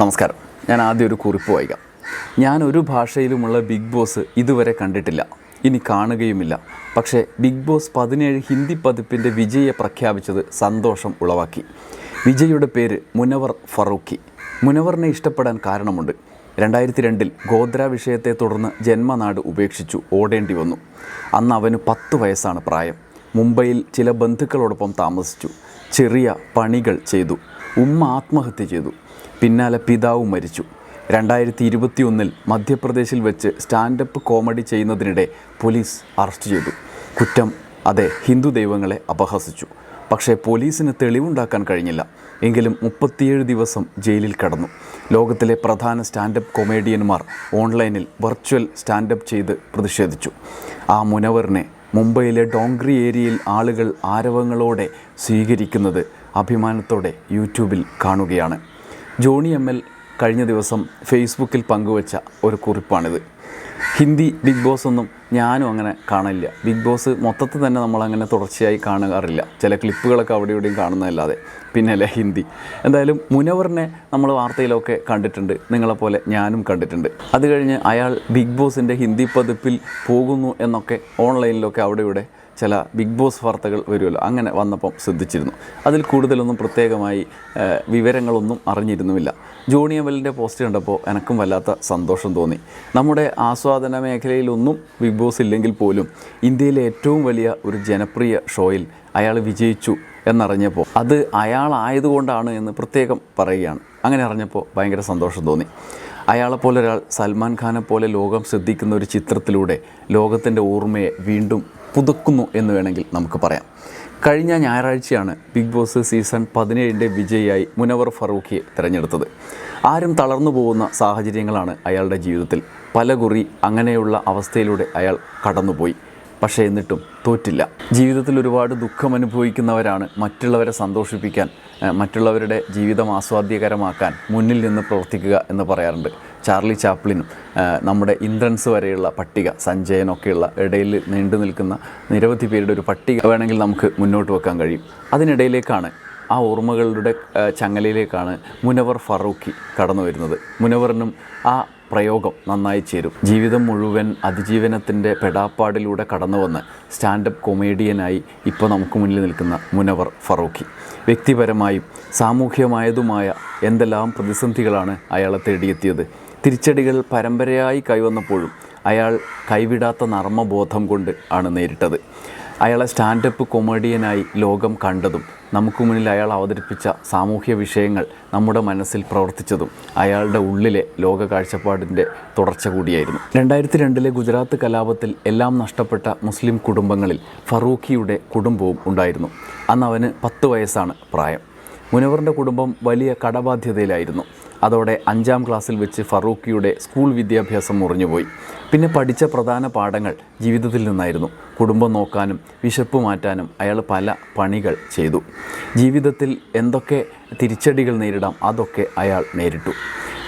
നമസ്കാരം. ഞാൻ ആദ്യം ഒരു കുറിപ്പ് വായിക്കാം. ഞാൻ ഒരു ഭാഷയിലുമുള്ള ബിഗ് ബോസ് ഇതുവരെ കണ്ടിട്ടില്ല. ഇനി കാണുകയുമില്ല. പക്ഷേ ബിഗ് ബോസ് പതിനേഴ് ഹിന്ദി പതിപ്പിന്റെ വിജയെ പ്രഖ്യാപിച്ചത് സന്തോഷം ഉളവാക്കി. വിജയുടെ പേര് മുനവർ ഫറൂഖി. മുനവറിനെ ഇഷ്ടപ്പെടാൻ കാരണമുണ്ട്. രണ്ടായിരത്തി രണ്ടിൽ ഗോദ്ര വിഷയത്തെ തുടർന്ന് ജന്മനാട് ഉപേക്ഷിച്ചു ഓടേണ്ടി വന്നു. അന്ന് അവന് പത്ത് വയസ്സാണ് പ്രായം. മുംബൈയിൽ ചില ബന്ധുക്കളോടൊപ്പം താമസിച്ചു. ചെറിയ പണികൾ ചെയ്തു. ഉമ്മ ആത്മഹത്യ ചെയ്തു. പിന്നാലെ പിതാവും മരിച്ചു. രണ്ടായിരത്തി ഇരുപത്തിയൊന്നിൽ മധ്യപ്രദേശിൽ വെച്ച് സ്റ്റാൻഡപ്പ് കോമഡി ചെയ്യുന്നതിനിടെ പോലീസ് അറസ്റ്റ് ചെയ്തു. കുറ്റം അതെ ഹിന്ദു ദൈവങ്ങളെ അപഹസിച്ചു. പക്ഷേ പോലീസിന് തെളിവുണ്ടാക്കാൻ കഴിഞ്ഞില്ല. എങ്കിലും മുപ്പത്തിയേഴ് ദിവസം ജയിലിൽ കടന്നു. ലോകത്തിലെ പ്രധാന സ്റ്റാൻഡപ്പ് കൊമേഡിയന്മാർ ഓൺലൈനിൽ വെർച്വൽ സ്റ്റാൻഡപ്പ് ചെയ്ത് പ്രതിഷേധിച്ചു. ആ മുനവറിനെ മുംബൈയിലെ ഡോങ്ക്രി ഏരിയയിൽ ആളുകൾ ആരവങ്ങളോടെ സ്വീകരിക്കുന്നത് അഭിമാനത്തോടെ യൂട്യൂബിൽ കാണുകയാണ്. ജോണി എം എൽ കഴിഞ്ഞ ദിവസം ഫേസ്ബുക്കിൽ പങ്കുവച്ച ഒരു കുറിപ്പാണിത്. ഹിന്ദി ബിഗ് ബോസ് ഒന്നും ഞാനും അങ്ങനെ കാണില്ല. ബിഗ് ബോസ് മൊത്തത്തിൽ തന്നെ നമ്മളങ്ങനെ തുടർച്ചയായി കാണാറില്ല. ചില ക്ലിപ്പുകളൊക്കെ അവിടെ ഇവിടെയും കാണുന്നതല്ലാതെ. പിന്നെ അല്ലേ ഹിന്ദി. എന്തായാലും മുനവറിനെ നമ്മൾ വാർത്തയിലൊക്കെ കണ്ടിട്ടുണ്ട്. നിങ്ങളെപ്പോലെ ഞാനും കണ്ടിട്ടുണ്ട്. അത് കഴിഞ്ഞ് അയാൾ ബിഗ് ബോസിന്റെ ഹിന്ദി പതിപ്പിൽ പോകുന്നു എന്നൊക്കെ ഓൺലൈനിലൊക്കെ അവിടെ ഇവിടെ ചില ബിഗ് ബോസ് വാർത്തകൾ വരുമല്ലോ. അങ്ങനെ വന്നപ്പം ശ്രദ്ധിച്ചിരുന്നു. അതിൽ കൂടുതലൊന്നും പ്രത്യേകമായി വിവരങ്ങളൊന്നും അറിഞ്ഞിരുന്നുമില്ല. ജോണി എമലിന്റെ പോസ്റ്റ് കണ്ടപ്പോൾ എനക്കും വല്ലാത്ത സന്തോഷം തോന്നി. നമ്മുടെ ആസ്വാദന മേഖലയിലൊന്നും ബിഗ് ബോസ് ഇല്ലെങ്കിൽ പോലും ഇന്ത്യയിലെ ഏറ്റവും വലിയ ഒരു ജനപ്രിയ ഷോയിൽ അയാൾ വിജയിച്ചു എന്നറിഞ്ഞപ്പോൾ അത് അയാളായതുകൊണ്ടാണ് എന്ന് പ്രത്യേകം പറയുകയാണ്. അങ്ങനെ അറിഞ്ഞപ്പോൾ ഭയങ്കര സന്തോഷം തോന്നി. അയാളെപ്പോലെ ഒരാൾ സൽമാൻ ഖാനെ പോലെ ലോകം ശ്രദ്ധിക്കുന്ന ഒരു ചിത്രത്തിലൂടെ ലോകത്തിന്റെ ഓർമ്മയെ വീണ്ടും പുതുക്കുന്നു എന്ന് വേണമെങ്കിൽ നമുക്ക് പറയാം. കഴിഞ്ഞ ഞായറാഴ്ചയാണ് ബിഗ് ബോസ് സീസൺ പതിനേഴിന്റെ വിജയിയായി മുനവർ ഫറൂഖിയെ തിരഞ്ഞെടുത്തത്. ആരും തളർന്നു പോകുന്ന സാഹചര്യങ്ങളാണ് അയാളുടെ ജീവിതത്തിൽ. പല കുറി അങ്ങനെയുള്ള അവസ്ഥയിലൂടെ അയാൾ കടന്നുപോയി. പക്ഷേ എന്നിട്ടും തോറ്റില്ല. ജീവിതത്തിൽ ഒരുപാട് ദുഃഖം അനുഭവിക്കുന്നവരാണ് മറ്റുള്ളവരെ സന്തോഷിപ്പിക്കാൻ മറ്റുള്ളവരുടെ ജീവിതം ആസ്വാദ്യകരമാക്കാൻ മുന്നിൽ നിന്ന് പ്രവർത്തിക്കുക എന്ന് പറയാറുണ്ട്. ചാർലി ചാപ്ലിനും നമ്മുടെ ഇന്ദ്രൻസ് വരെയുള്ള പട്ടിക സഞ്ജയനൊക്കെയുള്ള ഇടയിൽ നീണ്ടു നിൽക്കുന്ന നിരവധി പേരുടെ ഒരു പട്ടിക വേണമെങ്കിൽ നമുക്ക് മുന്നോട്ട് വെക്കാൻ കഴിയും. അതിനിടയിലേക്കാണ് ആ ഓർമ്മകളുടെ ചങ്ങലയിലേക്കാണ് മുനവർ ഫറൂഖി കടന്നു വരുന്നത്. മുനവറിനും ആ പ്രയോഗം നന്നായി ചേരും. ജീവിതം മുഴുവൻ അതിജീവനത്തിന്റെ പെടാപ്പാടിലൂടെ കടന്നു വന്ന് സ്റ്റാൻഡപ്പ് കൊമേഡിയനായി ഇപ്പോൾ നമുക്ക് മുന്നിൽ നിൽക്കുന്ന മുനവർ ഫറൂഖി. വ്യക്തിപരമായും സാമൂഹ്യമായതുമായ എന്തെല്ലാം പ്രതിസന്ധികളാണ് അയാളെ തേടിയെത്തിയത്? തിരിച്ചടികൾ പരമ്പരയായി കൈവന്നപ്പോഴും അയാൾ കൈവിടാത്ത നർമ്മബോധം കൊണ്ട് ആണ് നേരിട്ടത്. അയാളെ സ്റ്റാൻഡപ്പ് കൊമേഡിയനായി ലോകം കണ്ടതും നമുക്ക് മുന്നിൽ അയാൾ അവതരിപ്പിച്ച സാമൂഹ്യ വിഷയങ്ങൾ നമ്മുടെ മനസ്സിൽ പ്രവർത്തിച്ചതും അയാളുടെ ഉള്ളിലെ ലോക കാഴ്ചപ്പാടിന്റെ തുടർച്ച കൂടിയായിരുന്നു. രണ്ടായിരത്തി രണ്ടിലെ ഗുജറാത്ത് കലാപത്തിൽ എല്ലാം നഷ്ടപ്പെട്ട മുസ്ലിം കുടുംബങ്ങളിൽ ഫറൂഖിയുടെ കുടുംബവും ഉണ്ടായിരുന്നു. അന്ന് അവന് പത്ത് വയസ്സാണ് പ്രായം. മുനവറിന്റെ കുടുംബം വലിയ കടബാധ്യതയിലായിരുന്നു. അതോടെ അഞ്ചാം ക്ലാസ്സിൽ വെച്ച് ഫറൂഖിയുടെ സ്കൂൾ വിദ്യാഭ്യാസം മുറിഞ്ഞുപോയി. പിന്നെ പഠിച്ച പ്രധാന പാഠങ്ങൾ ജീവിതത്തിൽ നിന്നായിരുന്നു. കുടുംബം നോക്കാനും വിശപ്പ് മാറ്റാനും അയാൾ പല പണികൾ ചെയ്തു. ജീവിതത്തിൽ എന്തൊക്കെ തിരിച്ചടികൾ നേരിടാം അതൊക്കെ അയാൾ നേരിട്ടു.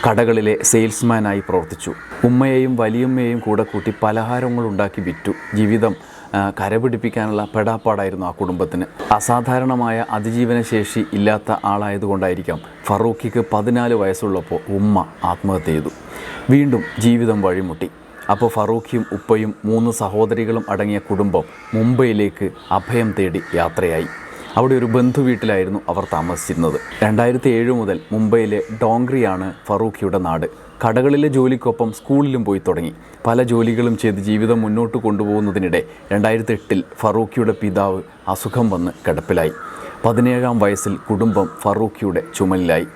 കടകളിലെ സെയിൽസ്മാനായി പ്രവർത്തിച്ചു. ഉമ്മയെയും വലിയമ്മയെയും കൂടെ കൂട്ടി പലഹാരങ്ങൾ ഉണ്ടാക്കി വിറ്റു. ജീവിതം കരപിടിപ്പിക്കാനുള്ള പെടാപ്പാടായിരുന്നു ആ കുടുംബത്തിന്. അസാധാരണമായ അതിജീവന ശേഷി ഇല്ലാത്ത ആളായതുകൊണ്ടായിരിക്കാം ഫറൂഖിക്ക് പതിനാല് വയസ്സുള്ളപ്പോൾ ഉമ്മ ആത്മഹത്യ ചെയ്തു. വീണ്ടും ജീവിതം വഴിമുട്ടി. അപ്പോൾ ഫറൂഖിയും ഉപ്പയും മൂന്ന് സഹോദരികളും അടങ്ങിയ കുടുംബം മുംബൈയിലേക്ക് അഭയം തേടി യാത്രയായി. അവിടെ ഒരു ബന്ധു വീട്ടിലായിരുന്നു അവർ താമസിച്ചിരുന്നത്. രണ്ടായിരത്തി ഏഴ് മുതൽ മുംബൈയിലെ ഡോങ്ക്രിയാണ് ഫറൂഖിയുടെ നാട്. കടകളിലെ ജോലിക്കൊപ്പം സ്കൂളിലും പോയി തുടങ്ങി. പല ജോലികളും ചെയ്ത് ജീവിതം മുന്നോട്ട് കൊണ്ടുപോകുന്നതിനിടെ രണ്ടായിരത്തി എട്ടിൽ ഫറൂഖിയുടെ പിതാവ് അസുഖം വന്ന് കിടപ്പിലായി. പതിനേഴാം വയസ്സിൽ കുടുംബം ഫറൂഖിയുടെ ചുമലിലായി.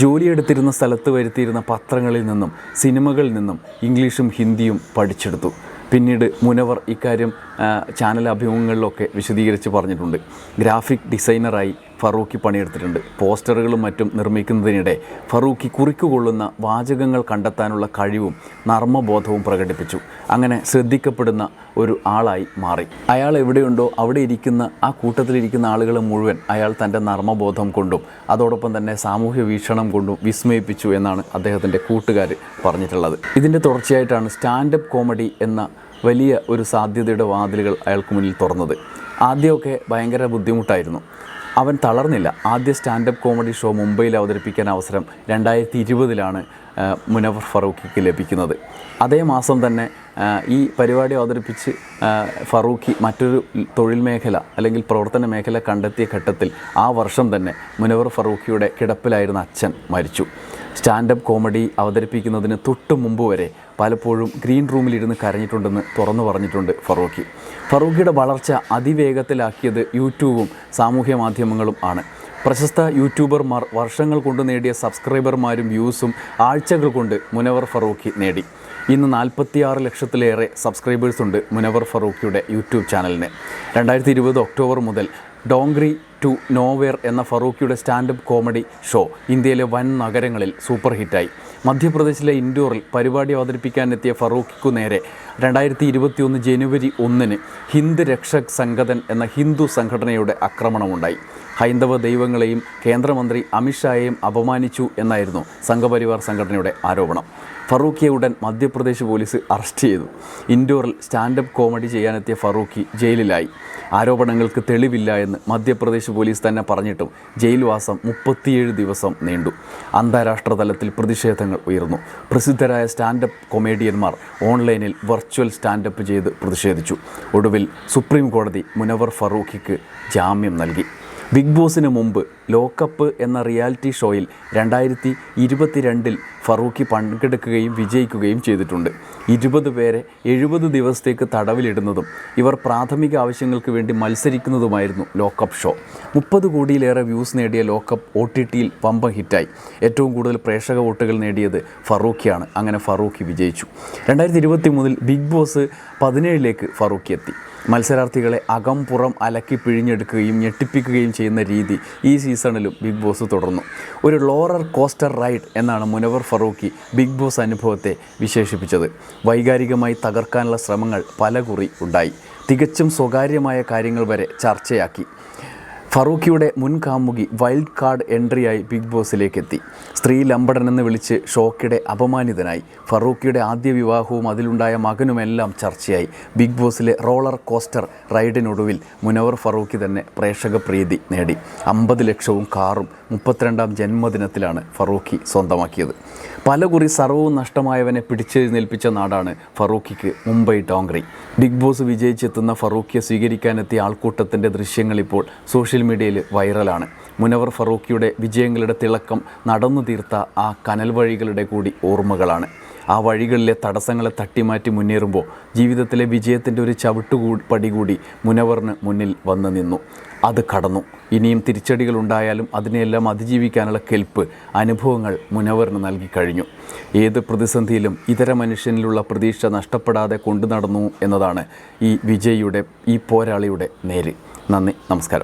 ജോലിയെടുത്തിരുന്ന സ്ഥലത്ത് വരുത്തിയിരുന്ന പത്രങ്ങളിൽ നിന്നും സിനിമകളിൽ നിന്നും ഇംഗ്ലീഷും ഹിന്ദിയും പഠിച്ചെടുത്തു. പിന്നീട് മുനവർ ഇക്കാര്യം ചാനൽ അഭിമുഖങ്ങളിലൊക്കെ വിശദീകരിച്ച് പറഞ്ഞിട്ടുണ്ട്. ഗ്രാഫിക് ഡിസൈനറായി ഫറൂഖി പണിയെടുത്തിട്ടുണ്ട്. പോസ്റ്ററുകളും മറ്റും നിർമ്മിക്കുന്നതിനിടെ ഫറൂഖി കുറിക്കുകൊള്ളുന്ന വാചകങ്ങൾ കണ്ടെത്താനുള്ള കഴിവും നർമ്മബോധവും പ്രകടിപ്പിച്ചു. അങ്ങനെ ശ്രദ്ധിക്കപ്പെടുന്ന ഒരു ആളായി മാറി. അയാൾ എവിടെയുണ്ടോ അവിടെ ഇരിക്കുന്ന ആ കൂട്ടത്തിലിരിക്കുന്ന ആളുകൾ മുഴുവൻ അയാൾ തന്റെ നർമ്മബോധം കൊണ്ടും അതോടൊപ്പം തന്നെ സാമൂഹ്യ വീക്ഷണം കൊണ്ടും വിസ്മയിപ്പിച്ചു എന്നാണ് അദ്ദേഹത്തിന്റെ കൂട്ടുകാർ പറഞ്ഞിട്ടുള്ളത്. ഇതിന്റെ തുടർച്ചയായിട്ടാണ് സ്റ്റാൻഡപ്പ് കോമഡി എന്ന വലിയ ഒരു സാധ്യതയുടെ വാതിലുകൾ അയാൾക്ക് മുന്നിൽ തുറന്നത്. ആദ്യമൊക്കെ ഭയങ്കര ബുദ്ധിമുട്ടായിരുന്നു. അവൻ തളർന്നില്ല. ആദ്യ സ്റ്റാൻഡപ്പ് കോമഡി ഷോ മുംബൈയിൽ അവതരിപ്പിക്കാൻ അവസരം രണ്ടായിരത്തി ഇരുപതിലാണ് മുനവർ ഫറൂഖിക്ക് ലഭിക്കുന്നത്. അതേ മാസം തന്നെ ഈ പരിപാടി അവതരിപ്പിച്ച് ഫറൂഖി മറ്റൊരു തൊഴിൽ മേഖല അല്ലെങ്കിൽ പ്രവർത്തന മേഖല കണ്ടെത്തിയ ഘട്ടത്തിൽ ആ വർഷം തന്നെ മുനവർ ഫറൂഖിയുടെ കിടപ്പിലായിരുന്ന അച്ഛൻ മരിച്ചു. സ്റ്റാൻഡപ്പ് കോമഡി അവതരിപ്പിക്കുന്നതിന് തൊട്ട് മുമ്പ് വരെ പലപ്പോഴും ഗ്രീൻ റൂമിലിരുന്ന് കരഞ്ഞിട്ടുണ്ടെന്ന് തുറന്നു പറഞ്ഞിട്ടുണ്ട് ഫറൂഖി. ഫറൂഖിയുടെ വളർച്ച അതിവേഗത്തിലാക്കിയത് യൂട്യൂബും സാമൂഹ്യ മാധ്യമങ്ങളും ആണ്. പ്രശസ്ത യൂട്യൂബർമാർ വർഷങ്ങൾ കൊണ്ട് നേടിയ സബ്സ്ക്രൈബർമാരും വ്യൂസും ആഴ്ചകൾ കൊണ്ട് മുനവർ ഫറൂഖി നേടി. ഇന്ന് നാൽപ്പത്തിയാറ് ലക്ഷത്തിലേറെ സബ്സ്ക്രൈബേഴ്സ് ഉണ്ട് മുനവർ ഫറൂഖിയുടെ യൂട്യൂബ് ചാനലിന്. രണ്ടായിരത്തി ഇരുപത് ഒക്ടോബർ മുതൽ ഡോങ്ക്രി ടു നോവെയർ എന്ന ഫറൂഖിയുടെ സ്റ്റാൻഡപ്പ് കോമഡി ഷോ ഇന്ത്യയിലെ വൻ നഗരങ്ങളിൽ സൂപ്പർ ഹിറ്റായി. മധ്യപ്രദേശിലെ ഇൻഡോറിൽ പരിപാടി അവതരിപ്പിക്കാനെത്തിയ ഫറൂഖിക്കു നേരെ രണ്ടായിരത്തി ഇരുപത്തിയൊന്ന് ജനുവരി ഒന്നിന് ഹിന്ദ് രക്ഷക് സംഘതൻ എന്ന ഹിന്ദു സംഘടനയുടെ ആക്രമണമുണ്ടായി. ഹൈന്ദവ ദൈവങ്ങളെയും കേന്ദ്രമന്ത്രി അമിത്ഷായെയും അപമാനിച്ചു എന്നായിരുന്നു സംഘപരിവാർ സംഘടനയുടെ ആരോപണം. ഫറൂഖിയെ ഉടൻ മധ്യപ്രദേശ് പോലീസ് അറസ്റ്റ് ചെയ്തു. ഇൻഡോറിൽ സ്റ്റാൻഡപ്പ് കോമഡി ചെയ്യാനെത്തിയ ഫറൂഖി ജയിലിലായി. ആരോപണങ്ങൾക്ക് തെളിവില്ല എന്ന് മധ്യപ്രദേശ് പോലീസ് തന്നെ പറഞ്ഞിട്ടും ജയിൽവാസം മുപ്പത്തിയേഴ് ദിവസം നീണ്ടു. അന്താരാഷ്ട്ര തലത്തിൽ പ്രതിഷേധങ്ങൾ ഉയർന്നു. പ്രസിദ്ധരായ സ്റ്റാൻഡപ്പ് കൊമേഡിയന്മാർ ഓൺലൈനിൽ വെർച്വൽ സ്റ്റാൻഡപ്പ് ചെയ്ത് പ്രതിഷേധിച്ചു. ഒടുവിൽ സുപ്രീം കോടതി മുനവർ ഫറൂഖിക്ക് ജാമ്യം നൽകി. ബിഗ് ബോസിന് മുമ്പ് ലോക്കപ്പ് എന്ന റിയാലിറ്റി ഷോയിൽ രണ്ടായിരത്തി ഇരുപത്തിരണ്ടിൽ ഫറൂഖി പങ്കെടുക്കുകയും വിജയിക്കുകയും ചെയ്തിട്ടുണ്ട്. ഇരുപത് പേരെ എഴുപത് ദിവസത്തേക്ക് തടവിലിടുന്നതും ഇവർ പ്രാഥമിക ആവശ്യങ്ങൾക്ക് വേണ്ടി മത്സരിക്കുന്നതുമായിരുന്നു ലോക്കപ്പ് ഷോ. മുപ്പത് കോടിയിലേറെ വ്യൂസ് നേടിയ ലോക്കപ്പ് ഒ ടി ടിയിൽ പമ്പ ഹിറ്റായി. ഏറ്റവും കൂടുതൽ പ്രേക്ഷക വോട്ടുകൾ നേടിയത് ഫറൂഖിയാണ്. അങ്ങനെ ഫറൂഖി വിജയിച്ചു. രണ്ടായിരത്തി ഇരുപത്തി മൂന്നിൽ ബിഗ് ബോസ് പതിനേഴിലേക്ക് ഫറൂഖി എത്തി. മത്സരാർത്ഥികളെ അകം പുറം അലക്കി പിഴിഞ്ഞെടുക്കുകയും ഞെട്ടിപ്പിക്കുകയും ചെയ്യുന്ന രീതി ഈ സീസണിലും ബിഗ് ബോസ് തുടർന്നു. ഒരു ലോറർ കോസ്റ്റർ റൈഡ് എന്നാണ് മുനവർ ഫറൂഖി ബിഗ് ബോസ് അനുഭവത്തെ വിശേഷിപ്പിച്ചത്. വൈകാരികമായി തകർക്കാനുള്ള ശ്രമങ്ങൾ പലകുറി ഉണ്ടായി. തികച്ചും സ്വകാര്യമായ കാര്യങ്ങൾ വരെ ചർച്ചയാക്കി. ഫറൂഖിയുടെ മുൻ കാമുകി വൈൽഡ് കാർഡ് എൻട്രിയായി ബിഗ് ബോസിലേക്ക് എത്തി സ്ത്രീ ലംബടൻ ലമ്പടനെന്ന് വിളിച്ച് ഷോക്കിടെ അപമാനിതനായി. ഫറൂഖിയുടെ ആദ്യ വിവാഹവും അതിലുണ്ടായ മകനുമെല്ലാം ചർച്ചയായി. ബിഗ് ബോസിലെ റോളർ കോസ്റ്റർ റൈഡിനൊടുവിൽ മുനവർ ഫറൂഖി തന്നെ പ്രേക്ഷക പ്രീതി നേടി. അമ്പത് ലക്ഷവും കാറും മുപ്പത്തിരണ്ടാം ജന്മദിനത്തിലാണ് ഫറൂഖി സ്വന്തമാക്കിയത്. പലകുറി സർവവും നഷ്ടമായവനെ പിടിച്ചെഴുന്നേൽപ്പിച്ച നാടാണ് ഫറൂഖിക്ക് മുംബൈ ഡോങ്ക്രി ബിഗ് ബോസ് വിജയിച്ചെത്തുന്ന ഫറൂഖിയെ സ്വീകരിക്കാനെത്തിയ ആൾക്കൂട്ടത്തിന്റെ ദൃശ്യങ്ങൾ ഇപ്പോൾ സോഷ്യൽ മീഡിയയിൽ വൈറലാണ്. മുനവർ ഫറൂഖിയുടെ വിജയങ്ങളുടെ തിളക്കം നടന്നു തീർത്ത ആ കനൽ വഴികളുടെ കൂടി ഓർമ്മകളാണ്. ആ വഴികളിലെ തടസ്സങ്ങളെ തട്ടിമാറ്റി മുന്നേറുമ്പോൾ ജീവിതത്തിലെ വിജയത്തിന്റെ ഒരു ചവിട്ടുകൂ പടി കൂടി മുനവറിന് മുന്നിൽ വന്നു നിന്നു. അത് കടന്നു. ഇനിയും തിരിച്ചടികൾ ഉണ്ടായാലും അതിനെയെല്ലാം അതിജീവിക്കാനുള്ള കെൽപ്പ് അനുഭവങ്ങൾ മുനവറിന് നൽകി കഴിഞ്ഞു. ഏത് പ്രതിസന്ധിയിലും ഇതര മനുഷ്യനിലുള്ള പ്രതീക്ഷ നഷ്ടപ്പെടാതെ കൊണ്ടു നടന്നു എന്നതാണ് ഈ വിജയിയുടെ ഈ പോരാളിയുടെ നേര്. നന്ദി. നമസ്കാരം.